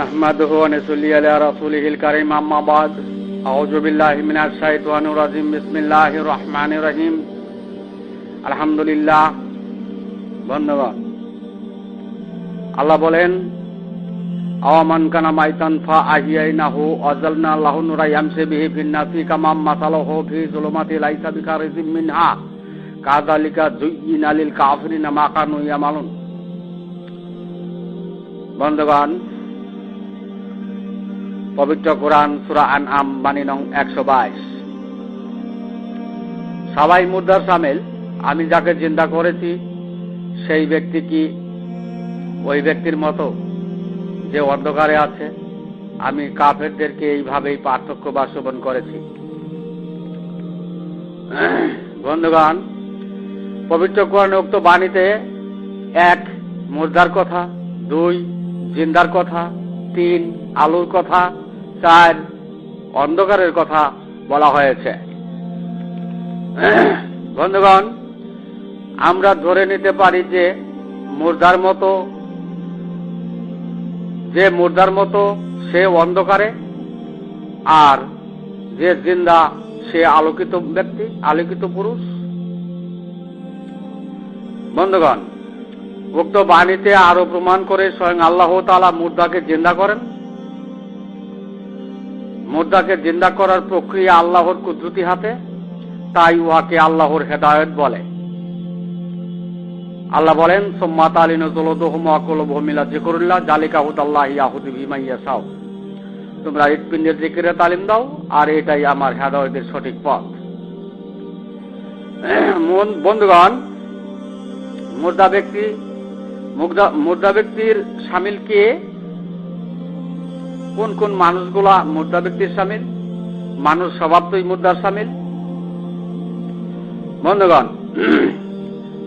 نحمده ونصلي على رسوله الكريم أما بعد أعوذ بالله من الشيطان الرجيم بسم الله الرحمن الرحيم الحمد لله ধন্যবাদ আল্লাহ বলেন আওয়ামান কানা মাইতান ফা আহিয়াইনাহু অজলনা লাহু নুরা ইয়ামশি বিহি ফিন নাসি কামাম মাসালাহু ফি যুলুমাতি লাইসা বিখারিজিম মিনহা কাযালিকা যুয়্যিনা লিল কাফিরিনা মা কানু ইয়ামালুন বন্ধুগণ পবিত্র কোরআন সুরা আন আম বাণী নং একশো বাইশ। সবাই মুদ্রার সামিল, আমি যাকে চিন্তা করেছি, সেই ব্যক্তি কি ওই ব্যক্তির মতো যে অন্ধকারে আছে? আমি কাফেরদেরকে এইভাবেই পার্থক্য বা শোভন করেছি। বন্ধুগণ, পবিত্র কোরআনে উক্ত বাণীতে এক মুদ্রার কথা, দুই, জিন্দার কথা, তিন, আলুর কথা চার অন্ধকারের কথা বলা হয়েছে। বন্ধুগণ, আমরা ধরে নিতে পারি যে মুর্দার মতো, যে মুর্দার মতো সে অন্ধকারে আর যে জিন্দা সে আলোকিত ব্যক্তি, আলোকিত পুরুষ। বন্ধুগণ, উক্ত বাণীতে আরও প্রমাণ করে স্বয়ং আল্লাহ তালা মুর্দাকে জিন্দা করেন। মুর্দাকে জিন্দা করার প্রক্রিয়া আল্লাহর কুদরতি হাতে, তাই উহাকে আল্লাহর হেদায়ত বলে। আল্লাহ বলেন সোম্মাত আলী নজলদহম আকল ভূমিলা জিকরুল্লাহ জালিকা হুদাল্লাহ ইয়াহুদি ভিমাইয়া সাও তোমরা হৃৎপিণ্ডের জিকিরে তালিম দাও, আর এটাই আমার হেদায়তের সঠিক পথ। বন্ধুগণ মুর্দা ব্যক্তি মুর্দা ব্যক্তির সামিল কে কোন কোন মানুষগুলা মুর্দা ব্যক্তির সামিল? মানুষ স্বভাবতই মুদ্রার সামিল। বন্ধুগণ,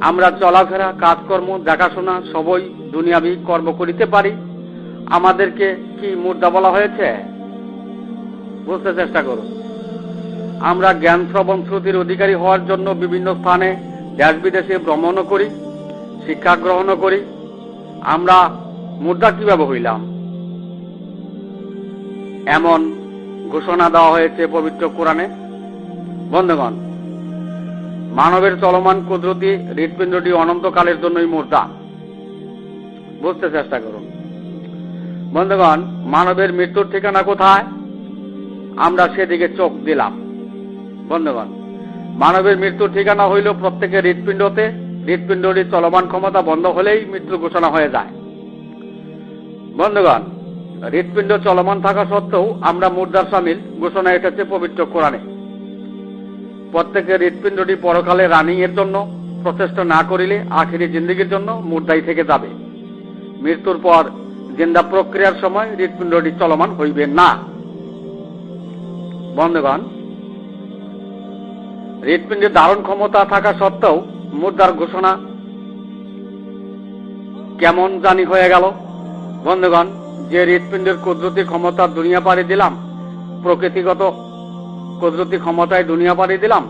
আমরা চলাফেরা, কাজকর্ম, দেখাশোনা সবই দুনিয়াবি কর্ম করিতে পারি। আমাদেরকে কি মুদ্রা বলা হয়েছে? বুঝতে চেষ্টা করুন। আমরা জ্ঞান শ্রবণ শ্রুতির অধিকারী হওয়ার জন্য বিভিন্ন স্থানে দেশ বিদেশে ভ্রমণও করি, শিক্ষা গ্রহণও করি। আমরা মুদ্রা কীভাবে হইলাম? এমন ঘোষণা দেওয়া হয়েছে পবিত্র কোরআনে। বন্ধুগণ, মানবের চলমান কুদরতি হৃৎপিণ্ডটি অনন্তকালের জন্যই মুদ্রা বুঝতে চেষ্টা করুন। বন্ধুগণ, মানবের মৃত্যুর ঠিকানা কোথায়? আমরা সেদিকে চোখ দিলাম। বন্ধুগণ, মানবের মৃত্যুর ঠিকানা হইল প্রত্যেকের হৃৎপিণ্ডতে। হৃৎপিণ্ডটির চলমান ক্ষমতা বন্ধ হলেই মৃত্যু ঘোষণা হয়ে যায়। বন্ধুগণ হৃৎপিণ্ড চলমান থাকা সত্ত্বেও আমরা মুদ্রার সামিল ঘোষণা এসেছে পবিত্র কোরআনে। প্রত্যেকের হৃৎপিণ্ডটি পরকালে রানিং এর জন্য, প্রচেষ্টা না করিলে আখিরি জিন্দিগির জন্য মুদ্রাই থেকে যাবে। মৃত্যুর পর জিন্দা প্রক্রিয়ার সময় হৃৎপিণ্ডটি চলমান হইবে না। বন্ধুগণ হৃৎপিণ্ডের ধারণ ক্ষমতা থাকা সত্ত্বেও মুদ্রার ঘোষণা কেমন জানি হয়ে গেল। বন্ধুগণ যে হৃৎপিণ্ডের কুদরতি ক্ষমতা দুনিয়া পাড়ি দিলাম, প্রকৃতিগত কুদরতি ক্ষমতায় দুনিয়া পাড়ি দিলাম,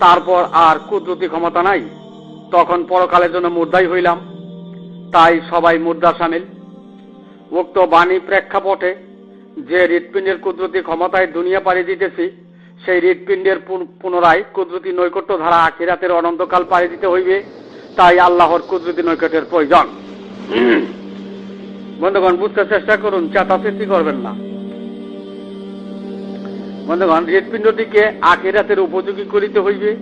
তারপর আর কুদরতি ক্ষমতা নাই, তখন পরকালের জন্য মুদ্রাই হইলাম। তাই সবাই মুদ্রা সামিল। উক্ত বাণী প্রেক্ষাপটে যে হৃৎপিণ্ডের কুদরতি ক্ষমতায় দুনিয়া পাড়ি দিতেছি, সেই হৃৎপিণ্ডের পুনরায় কুদরতি নৈকট্য ধারা আখিরাতের অনন্তকাল পাড়ি দিতে হইবে। তাই আল্লাহর কুদরতি নৈকটের প্রয়োজন। বন্ধুগণ, বুঝতে চেষ্টা করুন চেষ্টি করবেন না। বন্ধুগণ, হৃৎপিণ্ডটিকে আখিরাতের উপযোগী করিতে হইবে।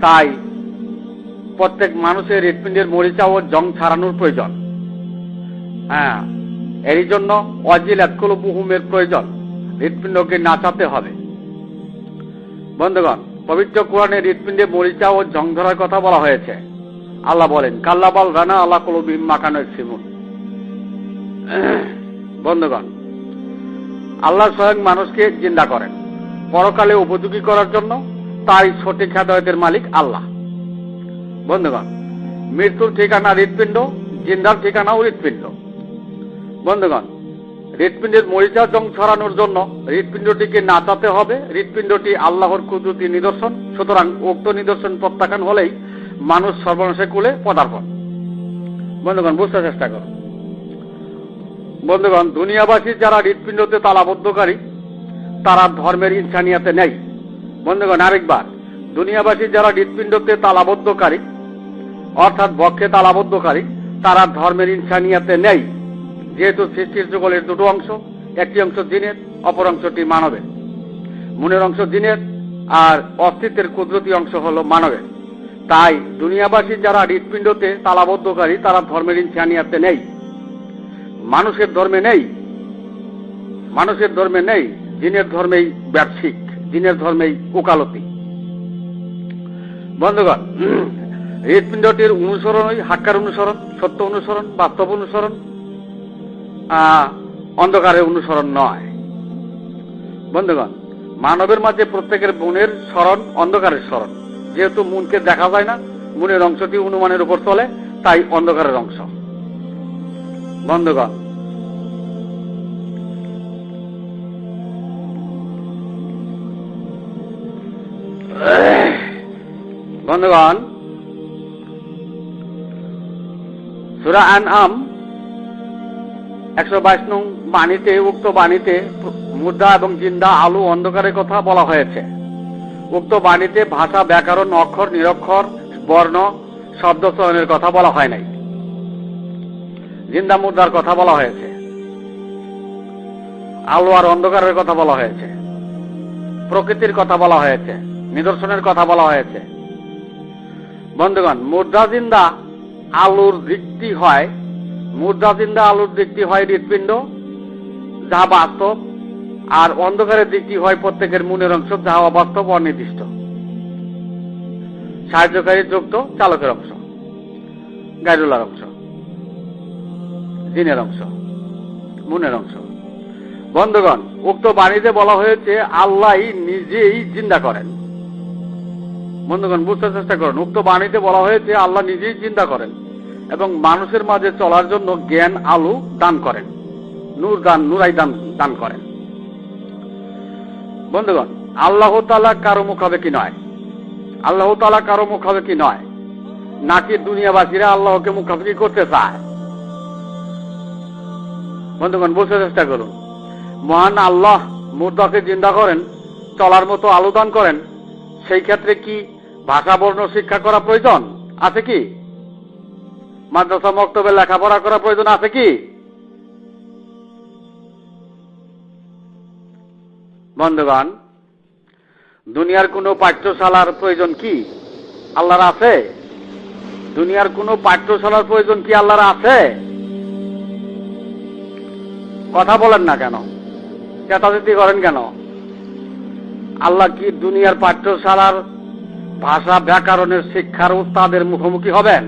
তাই প্রত্যেক মানুষের হৃৎপিণ্ডের মরিচা ও জং ছাড়ানোর প্রয়োজন। হ্যাঁ এর জন্য অজিল একল বহুমের প্রয়োজন। হৃৎপিণ্ডকে নাচাতে হবে। বন্ধুগণ, পবিত্র কোরআনে হৃৎপিণ্ডে মরিচা ও জং ধরার কথা বলা হয়েছে। আল্লাহ বলেন, কাল্লাবাল রানা আল্লাহ কলবিম মাকানো সিমুন বন্ধুগণ, আল্লাহ স্বয়ং মানুষকে জিন্দা করেন। পরকালে উপযোগী করার জন্য তাই সঠিক হেদায়তের মালিক আল্লাহ। বন্ধুগণ, মৃত্যুর ঠিকানা হৃৎপিণ্ড, জিন্দার ঠিকানাও হৃৎপিণ্ড। বন্ধুগণ, হৃৎপিণ্ডের মরিচা জং ছড়ানোর জন্য হৃৎপিণ্ডটিকে নাচাতে হবে। হৃৎপিণ্ডটি আল্লাহর কুদরতি নিদর্শন। সুতরাং উক্ত নিদর্শন প্রত্যাখ্যান হলেই মানুষ সর্বনাশে কুলে পদার্পণ। বন্ধুগণ, বুঝতে চেষ্টা করুন। বন্ধুগণ, দুনিয়াবাসী যারা হৃৎপিণ্ডতে তালাবদ্ধকারী, তারা ধর্মের ইনসানিয়াতে নেই। বন্ধুগণ, আরেকবার, দুনিয়াবাসী যারা হৃৎপিণ্ডতে তালাবদ্ধকারী, অর্থাৎ বক্ষে তালাবদ্ধকারী, তারা ধর্মের ইনসানিয়াতে নেই। যেহেতু সৃষ্টির যুগলের দুটো অংশ, একটি অংশ জিনের, অপর অংশটি মানবের। মনের অংশ জিনের, আর অস্তিত্বের কুদরতি অংশ হলো মানবের। তাই দুনিয়াবাসী যারা হৃৎপিণ্ডতে তালাবদ্ধকারী, তারা ধর্মের ইনসানিয়াতে নেই। মানুষের ধর্মে নেই। মানুষের ধর্মে নেই, জিনের ধর্মেই ব্যবসিক জিনের ধর্মেই ওকালতি। বন্ধুগণ, হৃৎপিণ্ডটির অনুসরণই হাক্কার অনুসরণ, সত্য অনুসরণ বাস্তব অনুসরণ অন্ধকারের অনুসরণ নয়। বন্ধুগণ, মানবের মাঝে প্রত্যেকের মনের স্মরণ অন্ধকারের স্মরণ। যেহেতু মনকে দেখা যায় না, মনের অংশটি অনুমানের উপর চলে, তাই অন্ধকারের অংশ। বন্ধুগণ বন্ধুগণ, সুরা আন আম একশো বাইশ নং বাণীতে, উক্ত বাণীতে মুদ্রা এবং জিন্দা আলু অন্ধকারের কথা বলা হয়েছে। উক্ত বাণীতে ভাষা, ব্যাকরণ, অক্ষর, নিরক্ষর, বর্ণ, শব্দ চয়নের কথা বলা হয় নাই। জিন্দা মুদ্রার কথা বলা হয়েছে। আলো আর অন্ধকারের কথা বলা হয়েছে। প্রকৃতির কথা বলা হয়েছে। নিদর্শনের কথা বলা হয়েছে। বন্ধুগণ মুদ্রা জিন্দা আলুর দিকটি হয়। মুদ্রা জিন্দা আলুর দিকটি হয় হৃৎপিণ্ড, যা বাস্তব, আর অন্ধকারের দিকটি হয় প্রত্যেকের মনের অংশ, যা অবাস্তব, অনির্দিষ্ট। সাহায্যকারী যুক্ত চালকের অংশ। গাইডুলার অংশ। জিনের অংশ, মনের অংশ। বন্ধুগণ, উক্ত বাণীতে বলা হয়েছে, আল্লাহ নিজেই চিন্তা করেন। বন্ধুগণ, বুঝতে চেষ্টা করেন, উক্ত বাণীতে বলা হয়েছে, আল্লাহ নিজেই চিন্তা করেন এবং মানুষের মাঝে চলার জন্য জ্ঞান, আলু দান করেন, নূর দান, নুরাই দান দান করেন। বন্ধুগণ, আল্লাহ তালা কারও মুখাপেক্ষি নয়? আল্লাহ তালা কারও মুখাপেক্ষি নয়? নাকি দুনিয়াবাসীরা আল্লাহকে মুখাপেক্ষি করতে চায়? বন্ধুগণ, বুঝতে চেষ্টা করুন। মহান আল্লাহ মুর্দাকে জিন্দা করেন, চলার মতো আলোদান করেন, সেই ক্ষেত্রে কি ভাষা বর্ণ শিক্ষা করা প্রয়োজন? আছে কি? মাদ্রাসা মক্তবে লেখাপড়া করা প্রয়োজন আছে কি? বন্ধুগণ, দুনিয়ার কোনো পাঠ্যশালার প্রয়োজন কি? আল্লাহর আছে? দুনিয়ার কোনো পাঠ্যশালার প্রয়োজন কি আল্লাহর আছে? কথা বলেন না কেন? চেতাচেতি করেন কেন? আল্লাহ কি দুনিয়ার পাঠ্যশালার ভাষা ব্যাকরণের শিক্ষার উস্তাদের মুখোমুখি হবেন?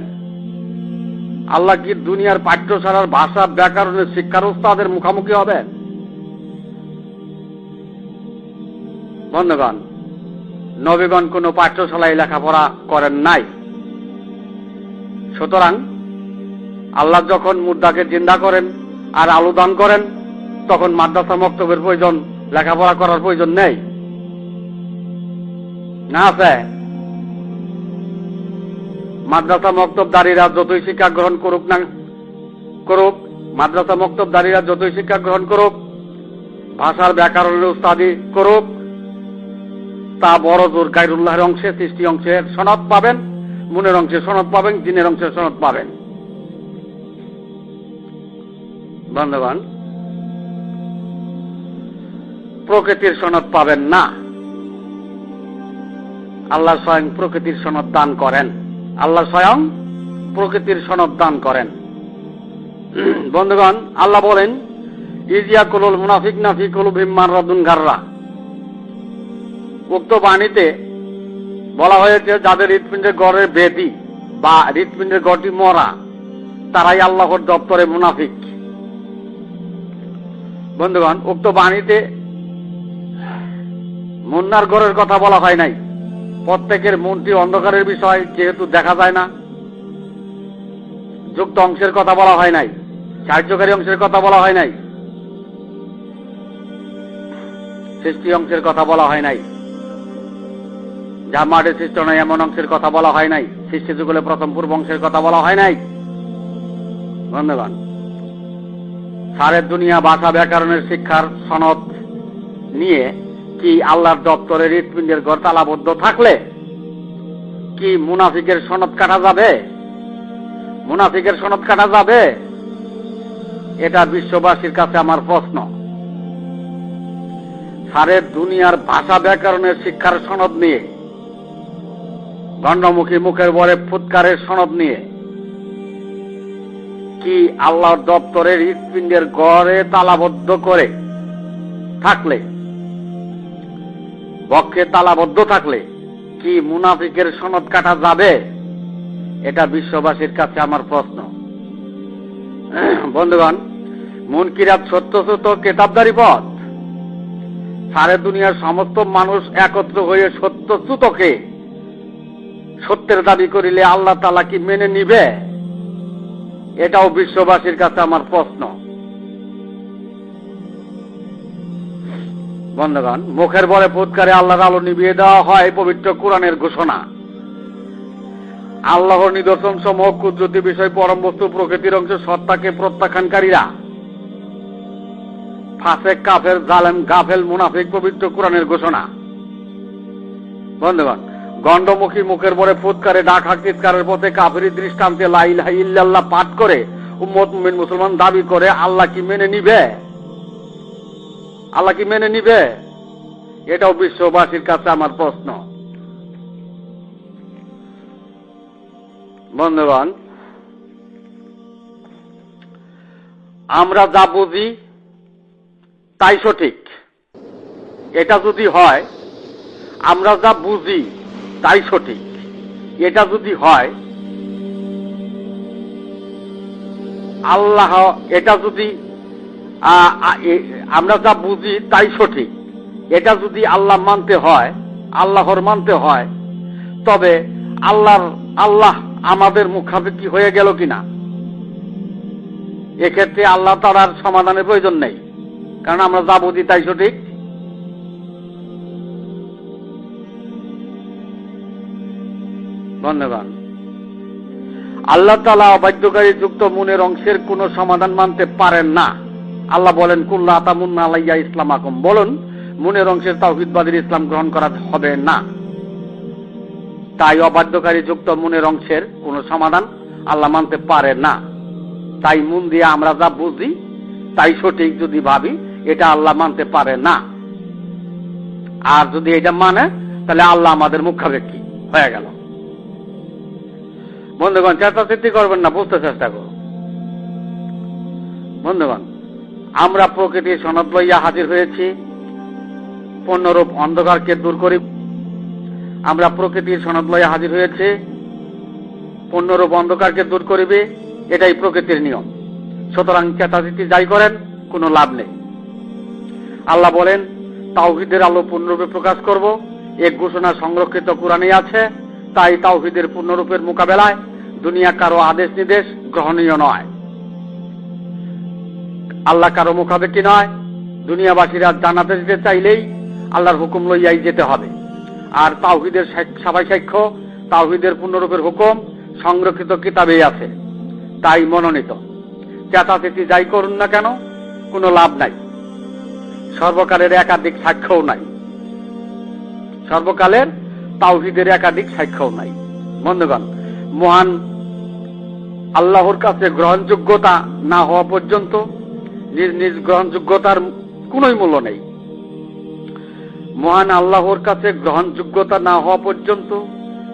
আল্লাহ কি দুনিয়ার পাঠ্যশালার ভাষা ব্যাকরণের শিক্ষার উস্তাদের মুখোমুখি হবেন? বন্ধুগণ, নবীগণ কোনো পাঠ্যশালায় লেখাপড়া করেন নাই। সুতরাং আল্লাহ যখন মুদ্রাকে জিন্দা করেন আর আলুদান করেন, তখন মাদ্রাসা মক্তবের প্রয়োজন, লেখাপড়া করার প্রয়োজন নেই। না আছে? মাদ্রাসা মক্তবদারীরা যতই শিক্ষা গ্রহণ করুক না করুক, মাদ্রাসা মক্তবদারীরা যতই শিক্ষা গ্রহণ করুক, ভাষার ব্যাকরণের উস্তাদি করুক, তা বড় জোর গাইরুল্লাহের অংশে, সৃষ্টি অংশের সনদ পাবেন, মনের অংশে সনদ পাবেন, জিনের অংশে সনদ পাবেন। বন্ধুগণ প্রকৃতির সনদ পাবেন না। আল্লাহ স্বয়ং প্রকৃতির সনদ দান করেন। আল্লাহ স্বয়ং প্রকৃতির সনদ দান করেন। বন্ধুগণ, আল্লাহ বলেন, ইজিয়া কুলুল মুনাফিক নাফি কুলু ভিম্মান রদুন গাররা। উক্ত বাণীতে বলা হয়েছে, যাদের হৃৎপিণ্ডের গড়ের বেদি বা হৃৎপিণ্ডের গড়টি মরা, তারাই আল্লাহর দপ্তরে মুনাফিক। বন্ধুগণ, উক্ত বাণীতে মুন্নার গড়ের কথা বলা হয় নাই। প্রত্যেকের মনটি অন্ধকারের বিষয়, যেহেতু দেখা যায় না। যুক্ত অংশের কথা বলা হয় নাই সাহায্যকারী অংশের কথা বলা হয় নাই, সৃষ্টি অংশের কথা বলা হয় নাই যা মাঠে সৃষ্ট নয় এমন অংশের কথা বলা হয় নাই, সৃষ্টি যুগলে প্রথম পূর্ব অংশের কথা বলা হয় নাই। বন্ধুগণ সারের দুনিয়া ভাষা ব্যাকরণের শিক্ষার সনদ নিয়ে কি আল্লাহর দপ্তরের হৃৎপিণ্ডের ঘর তালাবদ্ধ থাকলে কি মুনাফিকের সনদ কাটা যাবে? মুনাফিকের সনদ কাটা যাবে? এটা বিশ্ববাসীর কাছে আমার প্রশ্ন। সারের দুনিয়ার ভাষা ব্যাকরণের শিক্ষার সনদ নিয়ে, গণ্ডমুখী মুখের বরে ফুৎকারের সনদ নিয়ে কি আল্লাহর দপ্তরের হৃৎপিণ্ডের গড়ে তালাবদ্ধ করে থাকলে? বক্ষে তালাবদ্ধ থাকলে কি মুনাফিকের সনদ কাটা যাবে? এটা বিশ্ববাসীর কাছে আমার প্রশ্ন। বন্ধুগণ, মুনকিরাত সত্য সত্য কেতাবদারি পথ। সারে দুনিয়ার সমস্ত মানুষ একত্র হয়ে সত্য চ্যুতকে সত্যের দাবি করিলে আল্লাহ তালা কি মেনে নিবে? এটাও বিশ্ববাসীর কাছে আমার প্রশ্ন। বন্ধুগণ, মুখের বলে ফুৎকারে আল্লাহর আলো নিভিয়ে দেওয়া হয় পবিত্র কোরআনের ঘোষণা। আল্লাহর নিদর্শন সমূহ কুদরতি বিষয়, পরম বস্তু, প্রকৃতির অংশ, সত্তাকে প্রত্যাখ্যানকারীরা। ফাঁসে কাফের, জালেম, গাফেল, মুনাফিক, পবিত্র কোরআনের ঘোষণা। বন্ধুগণ গণ্ডমুখী মুখের পরে ফুৎকারে ডাক হাক চিৎকারের পথে কাফেরি দৃষ্টান্তে লাইলাহ ইল্লাল্লাহ পাঠ করে, উম্মত মুমিন মুসলমান দাবি করে, আল্লাহ কি মেনে নিবে? আল্লাহ কি মেনে নিবে? এটাও বিশ্ববাসীর কাছে আমার প্রশ্ন। বন্ধুগণ, আমরা যা বুঝি তাই সঠিক। এটা যদি হয়, আমরা যা বুঝি তাই সঠিক। এটা যদি হয়, আল্লাহ এটা যদি আমরা যা বুঝি তাই সঠিক। এটা যদি আল্লাহ মানতে হয়, আল্লাহর মানতে হয়, তবে আল্লাহর, আল্লাহ আমাদের মুখাপেক্ষি হয়ে গেল কিনা? এক্ষেত্রে আল্লাহ তার সমাধানের প্রয়োজন নেই। কারণ আমরা যা বুঝি তাই সঠিক। ধন্যবাদ। আল্লাহ তালা অবাধ্যকারী যুক্ত মনের অংশের কোন সমাধান মানতে পারেন না। আল্লাহ বলেন, কুল্লা আতামুন্না আলাইয়া ইসলাম আকম বলুন, মনের অংশের তাওহিদবাদীর ইসলাম গ্রহণ করা হবে না। তাই অবাধ্যকারী যুক্ত মনের অংশের কোন সমাধান আল্লাহ মানতে পারে না। তাই মন দিয়ে আমরা যা বুঝি, তাই সঠিক যদি ভাবি, এটা আল্লাহ মানতে পারে না। আর যদি এটা মানে তাহলে আল্লাহ আমাদের মুখাপেক্ষী হয়ে গেল। বন্ধুগণ চেষ্টা করবেন না, বুঝতে চেষ্টা করুন। বন্ধুগণ, আমরা প্রকৃতির সনদ লইয়া হাজির হয়েছি। পণ্যরূপ অন্ধকারকে দূর করি। আমরা প্রকৃতির সনদ লইয়া হাজির হয়েছে। পণ্যরূপ অন্ধকারকে দূর করিবে, এটাই প্রকৃতির নিয়ম। সুতরাং চেতাচিতি যাই করেন, কোনো লাভ নেই। আল্লাহ বলেন, তাওহিদের আলো পূর্ণরূপে প্রকাশ করব। এক ঘোষণা সংরক্ষিত কোরআনে আছে। তাই তাওহিদের পূর্ণরূপের মোকাবেলায় দুনিয়া কারও আদেশ নির্দেশ গ্রহণীয় নয়। আল্লাহ কারও মুখাপেক্ষি নয়। দুনিয়াবাসীরা জানাতে যেতে চাইলেই আল্লাহর হুকুম লইয়াই যেতে হবে। আর তাওহিদের সাবাই সাক্ষ্য, তাওহিদের পূর্ণরূপের হুকুম সংরক্ষিত কিতাবেই আছে। তাই মনোনীত। চেতাচেতি যাই করুন না কেন, কোনো লাভ নাই। সর্বকালের একাধিক সাক্ষ্যও নাই। সর্বকালের তাওহিদের একাধিক সাক্ষ্যও নাই। বন্ধুগণ মহান আল্লাহর কাছে গ্রহণযোগ্যতা না হওয়া পর্যন্ত নিজ নিজ গ্রহণযোগ্যতার কোনোই মূল্য নেই। মহান আল্লাহর কাছে গ্রহণযোগ্যতা না হওয়া পর্যন্ত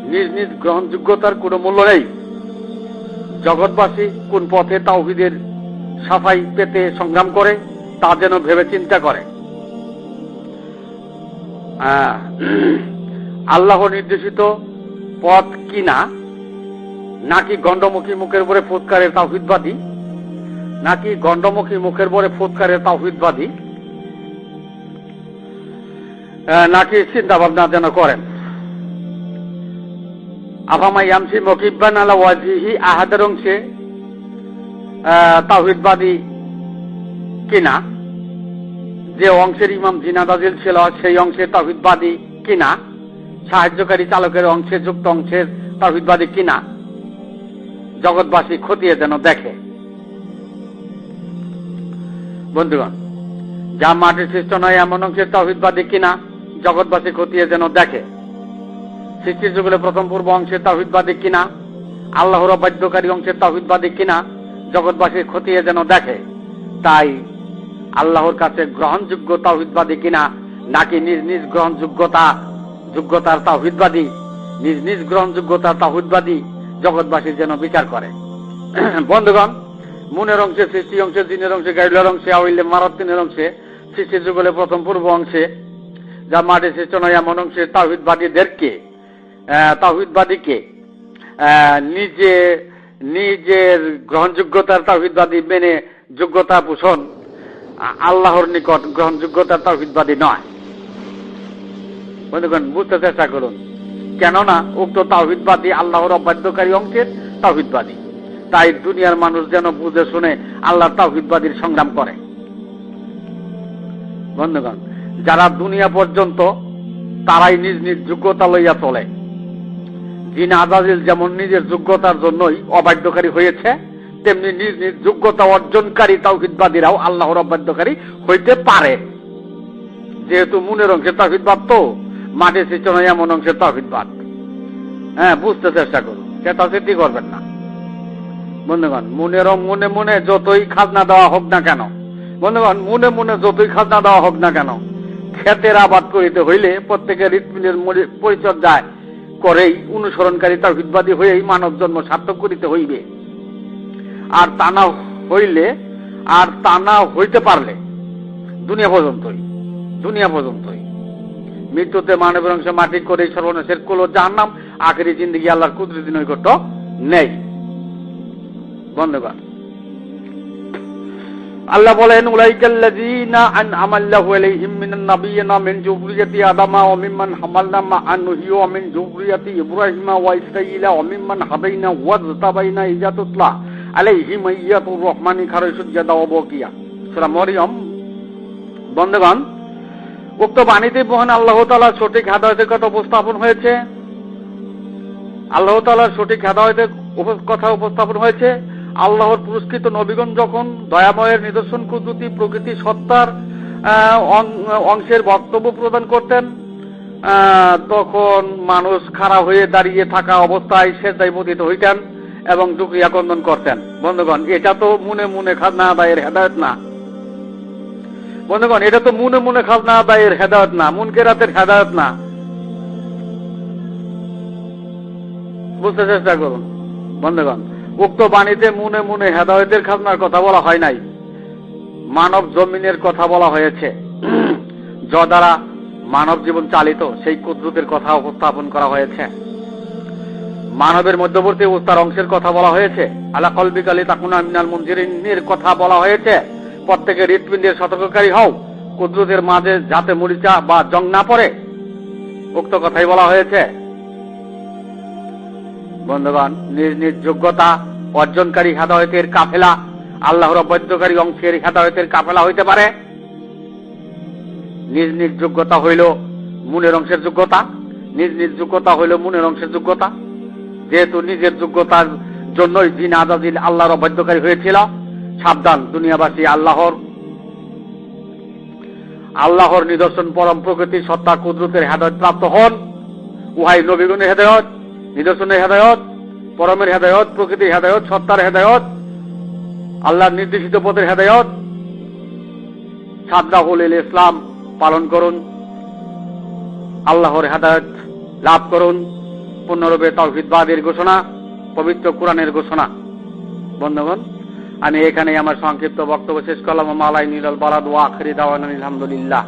নিজ নিজ গ্রহণযোগ্যতার কোনো মূল্য নেই। জগৎবাসী কোন পথে তাওহিদের সাফাই পেতে সংগ্রাম করে তা যেন ভেবে চিন্তা করে। আহ, আল্লাহ নির্দেশিত পথ কিনা নাকি গণ্ডমুখী মুখের উপরে ফুৎকারের তাওহিদবাদী? নাকি গণ্ডমুখী মুখের পরে ফুৎকারের তাওহিদবাদী? নাকি চিন্তা ভাবনা যেন করেন? আফামা ইয়ামসি মকিব্বান আলা ওয়াজিহি আহাদের অংশে আহ, তাওহিদবাদী কিনা যে অংশের ইমাম জিনাদাজিল ছিল সেই অংশে তাহিদবাদী কিনা সাহায্যকারী চালকের অংশে যুক্ত অংশের তাহিদবাদী কিনা? জগৎবাসী খতিয়ে যেন দেখে। বন্ধুগণ, যা মাটির সৃষ্ট নয়, এমন অংশের তাহিদবাদী কিনা? জগৎবাসী খতিয়ে যেন দেখে। সৃষ্টির যুগলে প্রথম পূর্ব অংশের তাহিদবাদী কিনা? আল্লাহর অবাধ্যকারী অংশের তাহিদবাদী কিনা? জগৎবাসী খতিয়ে যেন দেখে। তাই আল্লাহর কাছে গ্রহণযোগ্য তাহিদবাদী কিনা, নাকি নিজ নিজ গ্রহণযোগ্যতা যোগ্যতার তাহিদবাদী নিজ নিজ গ্রহণযোগ্যতার তাহিদবাদী জগৎবাসী যেন বিচার করে। বন্ধুগণ, মনের অংশে সৃষ্টি অংশে, জিনের অংশে গাইলার অংশে আউইলে মারাত্তিনের অংশে, সৃষ্টির যুগলে প্রথম পূর্ব অংশে, যা মাটি সৃষ্ট নয়, এমন অংশে তাহিদবাদীদেরকে তাহিদবাদীকে নিজে, নিজের গ্রহণযোগ্যতার তাহিদবাদী মেনে যোগ্যতা পোষণ আল্লাহর নিকট গ্রহণযোগ্যতার তাহিদবাদী নয়। বন্ধুগণ, বুঝতে চেষ্টা করুন। কেননা, উক্ত তাহিদবাদী আল্লাহর অবাধ্যকারী অংশের তাহিদবাদী তাই দুনিয়ার মানুষ যেন বুঝে শুনে আল্লাহর তাহিদবাদীর সংগ্রাম করে। বন্ধুগণ, যারা দুনিয়া পর্যন্ত তারাই নিজ নিজ যোগ্যতা লইয়া চলে জিন আজাজিল যেমন নিজের যোগ্যতার জন্যই অবাধ্যকারী হয়েছে, তেমনি নিজ নিজ যোগ্যতা অর্জনকারী তাওহিদবাদীরাও আল্লাহর অবাধ্যকারী হইতে পারে। যেহেতু মনের অংশের তাহিদবাদ তো মাটির সৃষ্ট নয় এমন অংশের তাহিদবাদ হ্যাঁ বুঝতে চেষ্টা করুন। সেটা সিদ্ধি করবেন না। বন্ধুগণ মনেরও মনে মনে যতই খাজনা দেওয়া হোক না কেন, বন্ধুগণ, মনে মনে যতই খাজনা দেওয়া হোক না কেন, ক্ষেতের আবাদ করিতে হইলে প্রত্যেকের হৃৎপিণ্ডের পরিচর্যায় করেই অনুসরণকারী তাহিদবাদী হয়েই মানব জন্ম সার্থক করিতে হইবে। আর তা না হইলে, আর তা না হইতে পারলে, দুনিয়া পর্যন্তই দুনিয়া পর্যন্তই। মৃত্যুতে মানবের অংশ মাটি করে সর্বনাশের কুলো যার নাম আখেরি জিন্দগি আল্লাহর কুদরতি নৈকট্য নেই। বন্ধুগণ, আল্লাহ বলেন উলাইকাল্লাযীনা আন'ামাল্লাহু আলাইহিম মিনান নাবিয়্যিনা মিন যুররিয়াতি আদামা ওয়া মিম্মান হামালনা মা'আ নূহি ওয়া মিন যুররিয়াতি ইব্রাহিমা ওয়া ইসরাঈলা ওয়া মিম্মান হাদাইনা ওয়াজতাবাইনা ইযা তুতলা আলাইহিম আইয়াতুর রহমানি খারে সুজ্জাদা ওয়া বকিয়া। সূরা মরিয়ম। বন্ধুগণ উক্ত বাণীতে মহান আল্লাহ তাআলা সঠিক হেদায়েতের কথা উপস্থাপন হয়েছে। আল্লাহ তাআলার সঠিক হেদায়েতের কথা উপস্থাপন হয়েছে। আল্লাহর পুরস্কৃত নবীগণ যখন দয়াময়ের নিদর্শন কুদরতি প্রকৃতি সত্তার অংশের বক্তব্য প্রদান করতেন তখন মানুষ খাড়া হয়ে দাঁড়িয়ে থাকা অবস্থায় সেদাই পতিত হইতেন এবং দুক্রিয়া কন্দন করতেন। বন্ধুগণ, এটা তো মনে মনে খাজনা আদায়ের হেদায়ত না। বন্ধুগণ, এটা তো মনে মনে খাজনা আদায়ের হেদায়ত না। মুনকে রাতের হেদায়ত না। বুঝতে চেষ্টা করুন। বন্ধুগণ, উক্ত বাণীতে মনে মনে হেদায়তের খাজনার কথা বলা হয় নাই। মানব জমিনের কথা বলা হয়েছে। য দ্বারা মানব জীবন চালিত, সেই কুদরতের কথা উপস্থাপন করা হয়েছে। মানবের মধ্যবর্তী অবস্থার অংশের কথা বলা হয়েছে। আলা কলবিকালী তাকুনা মিনাল মঞ্জিরিনের কথা বলা হয়েছে। প্রত্যেকের হৃৎপিণ্ডের সতর্ককারী হও। কুদরতের মাঝে যাতে মরিচা বা জং না পড়ে। উক্ত কথাই বলা হয়েছে। বন্ধুগণ, নিজ নিজ যোগ্যতা অর্জনকারী হেদায়তের কাফেলা আল্লাহর অবৈধকারী অংশের হেদায়তের কাফেলা হইতে পারে। নিজ নিজ যোগ্যতা হইল মনের অংশের যোগ্যতা। নিজ নিজ যোগ্যতা হইল মনের অংশের যোগ্যতা। যেহেতু নিজের যোগ্যতার জন্যই জিন আজাদিল আল্লাহর অবাধ্যকারী হয়েছিল সাবধান, দুনিয়াবাসী, আল্লাহর। আল্লাহর নিদর্শন, পরম প্রকৃতি, সত্তা, কুদরতের হেদায়ত প্রাপ্ত হন। উহাই নবীগুণের হেদায়ত, নিদর্শনের হেদায়ত, পরমের হেদায়ত, প্রকৃতির হেদায়ত, সত্তার হেদায়ত, আল্লাহর নির্দেশিত পথের হেদায়ত। সাদ্দাহুল ইসলাম পালন করুন, আল্লাহর হেদায়ত লাভ করুন। পূর্ণরূপে তৌহিদবাদের ঘোষণা, পবিত্র কোরআনের ঘোষণা। বন্ধুগণ আমি এখানে আমার সংক্ষিপ্ত বক্তব্য শেষ করলাম। মালাই নিরল বারাদ ওয়া আখরি দাওয়ান আলহামদুলিল্লাহ।